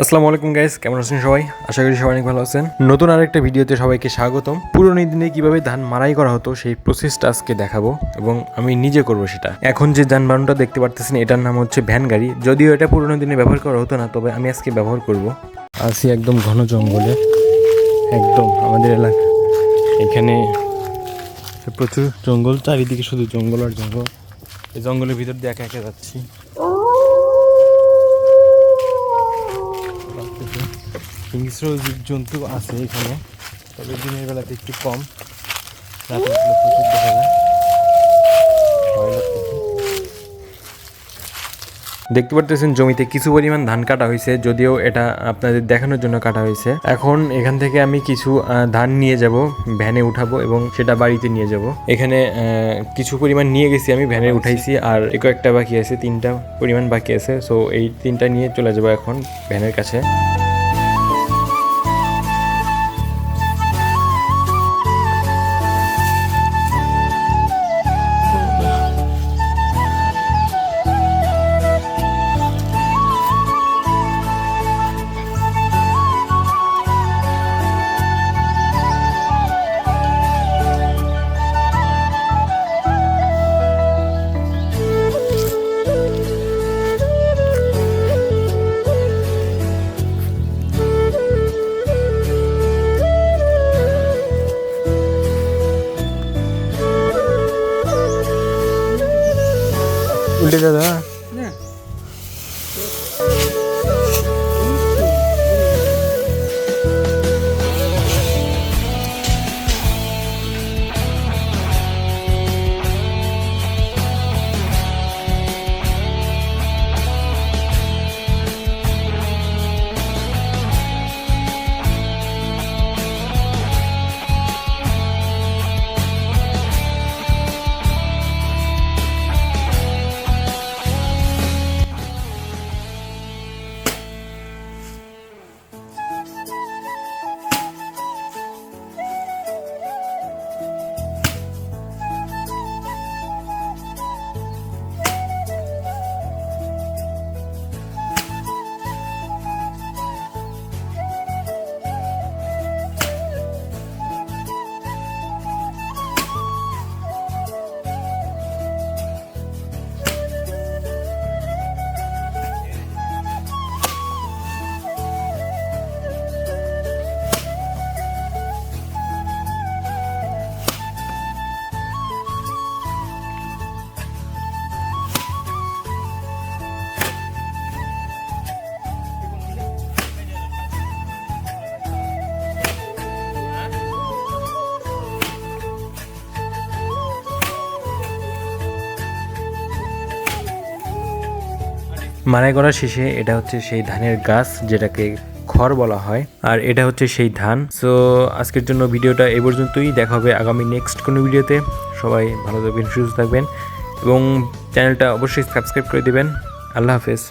আসসালামু আলাইকুম গাইস কেমন আছেন সবাই? আশা করি সবাই অনেক ভালো আছেন। নতুন আরেকটা ভিডিওতে সবাইকে স্বাগতম। পুরনো দিনে কীভাবে ধান মারাই করা হতো, সেই প্রসেসটা আজকে দেখাবো এবং আমি নিজে করব সেটা। এখন যে যানবাহনটা দেখতে পারতেছেন, এটার নাম হচ্ছে ভ্যান গাড়ি। যদিও এটা পুরনো দিনে ব্যবহার করা হতো না, তবে আমি আজকে ব্যবহার করব। আছি একদম ঘন জঙ্গলে। একদম আমাদের এলাকা। এখানে প্রচুর জঙ্গল, চারিদিকে শুধু জঙ্গল আর জঙ্গল। এই জঙ্গলের ভিতর দিয়ে একা একা যাচ্ছি। হিংস্র জীবজন্তু আছে এখানে তবে দিনের বেলাতে একটু কম। রাতের বেলা প্রচুর দেখা যায়। দেখতে পারতেছেন জমিতে কিছু পরিমাণ ধান কাটা হয়েছে যদিও এটা আপনাদের দেখানোর জন্য কাটা হয়েছে। এখন এখান থেকে আমি কিছু ধান নিয়ে যাব ভ্যানে উঠাবো এবং সেটা বাড়িতে নিয়ে যাব। এখানে কিছু পরিমাণ নিয়ে গেছি আমি ভ্যানে উঠাইছি আর একটা বাকি আছে তিনটা পরিমাণ বাকি আছে। সো এই তিনটা নিয়ে চলে যাব এখন ভ্যানের কাছে। உள்ளிதான் মারাই করার শেষে এটা হচ্ছে সেই ধানের গাছ যেটাকে খড় বলা হয়, আর এটা হচ্ছে সেই ধান। সো আজকের জন্য ভিডিওটা এ পর্যন্তই। দেখা হবে আগামী নেক্সট কোনো ভিডিওতে। সবাই ভালো থাকবেন, সুস্থ থাকবেন, এবং চ্যানেলটা অবশ্যই সাবস্ক্রাইব করে দেবেন। আল্লাহ হাফেজ।